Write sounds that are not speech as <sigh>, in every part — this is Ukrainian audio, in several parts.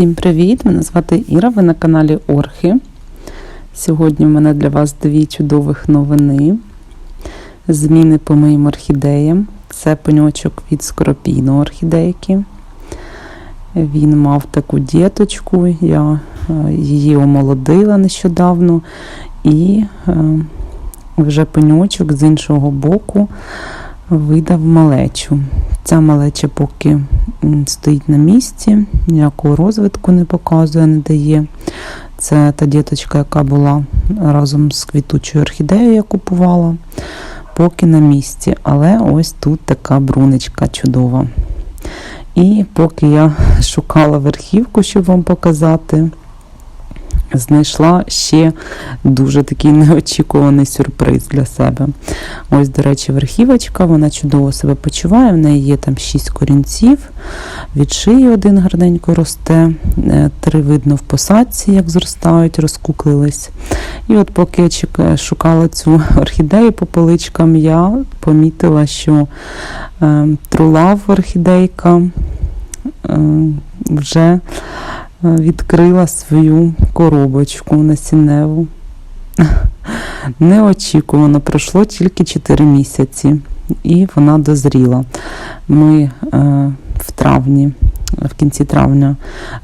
Всім привіт! Мене звати Іра, ви на каналі Орхи. Сьогодні в мене для вас дві чудових новини. Зміни по моїм орхідеям. Це пеньочок від скоропійної орхідейки. Він мав таку діточку, я е, її омолодила нещодавно. І е, вже пеньочок з іншого боку видав малечу. Ця малеча поки стоїть на місці, ніякого розвитку не показує, не дає. Це та діточка, яка була разом з квітучою орхідеєю, я купувала, поки на місці. Але ось тут така брунечка чудова. І поки я <laughs> шукала верхівку, щоб вам показати, знайшла ще дуже такий <laughs> неочікуваний сюрприз для себе. Ось, до речі, верхівочка, вона чудово себе почуває. В неї є там 6 корінців, від шиї один гарненько росте, е, три видно в посадці, як зростають, розкуклились. І от поки я шукала цю <laughs> орхідею по поличкам, я помітила, що е, трулав орхідейка е, вже е, відкрила свою коробочку насінневу. <laughs> Неочікувано, пройшло тільки 4 місяці, і вона дозріла. Ми е, в травні, в кінці травня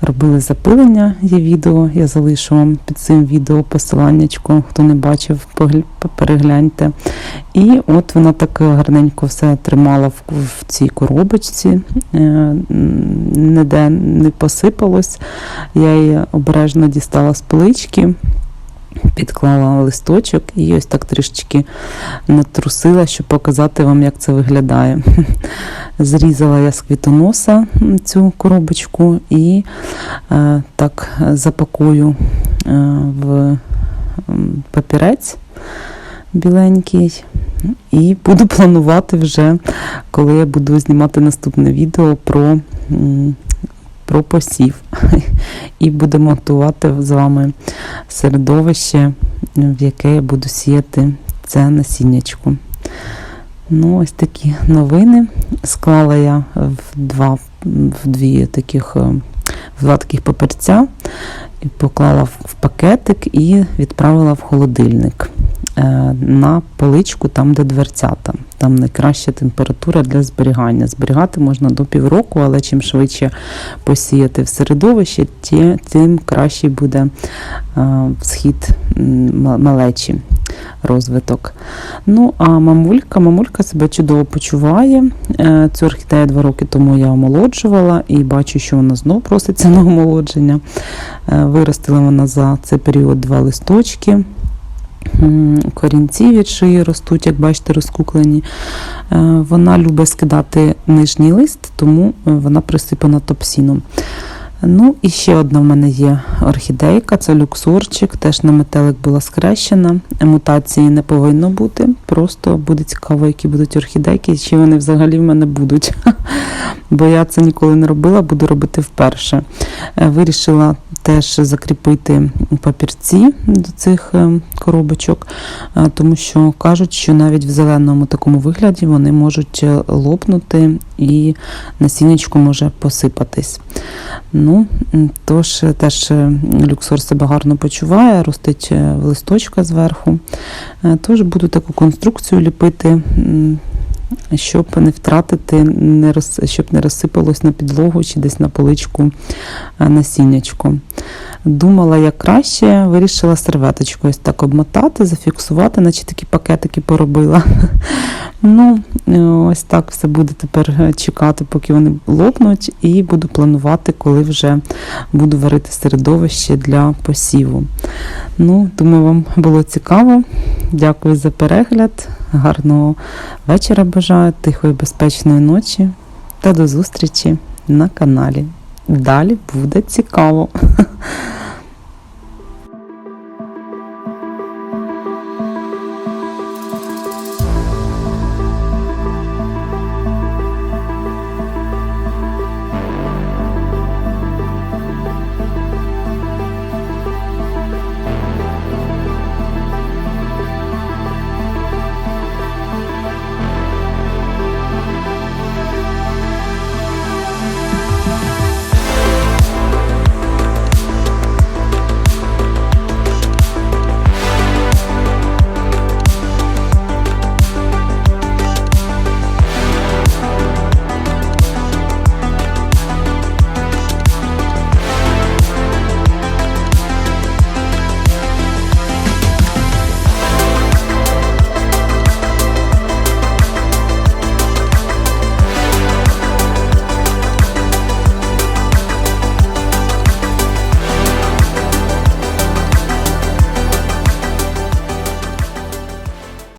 робили запилення. Є відео, я залишу вам під цим відео посиланнячко, хто не бачив, перегляньте. І от вона так гарненько все тримала в, в цій коробочці, е, ніде не посипалось. Я її обережно дістала з полички, підклала листочок і ось так трішечки натрусила, щоб показати вам, як це виглядає. <laughs> Зрізала я з квітоноса цю коробочку і е, так запакую е, в папірець біленький. І буду планувати вже, коли я буду знімати наступне відео про, про посів. <laughs> І будемо готувати з вами середовище, в яке я буду сіяти це насіннячко. Ну, ось такі новини. Склала я в два, в дві таких, е, в два таких папірця, і поклала в пакетик і відправила в холодильник е, на поличку, там, де дверцята. Там найкраща температура для зберігання. Зберігати можна до півроку, але чим швидше посіяти в середовище, тим кращий буде е, схід малечі, розвиток. Ну, а мамулька, мамулька себе чудово почуває. Е, Цю орхідею два роки тому я омолоджувала і бачу, що вона знов проситься на омолодження. Е, Виростила вона за цей період два листочки. Корінці від шиї ростуть, як бачите, розкуклені. Е, Вона любить скидати нижній лист, тому е, вона присипана топсіном. Ну, і ще одна в мене є орхідейка, це люксорчик, теж на метелик була скрещена. Мутації не повинно бути. Просто буде цікаво, які будуть орхідейки, чи вони взагалі в мене будуть. <laughs> Бо я це ніколи не робила, буду робити вперше. Е, Вирішила теж закріпити папірці до цих е, коробочок, е, тому що кажуть, що навіть в зеленому такому вигляді вони можуть лопнути і насіннячко може посипатись. Ну, тож теж люксор себе гарно почуває, ростить листочка зверху. Тож буду таку конструкцію ліпити, щоб не втратити, не роз, щоб не розсипалось на підлогу чи десь на поличку е, насіннячко. Думала, як краще, вирішила серветочку ось так обмотати, зафіксувати, наче такі пакетики поробила. <laughs> Ну, е, ось так все буде тепер е, чекати, поки вони лопнуть, і буду планувати, коли вже буду варити середовище для посіву. Ну, думаю, вам було цікаво. Дякую за перегляд. Гарного вечора бажаю, тихої, безпечної ночі та до зустрічі на каналі. Далі буде цікаво. <laughs>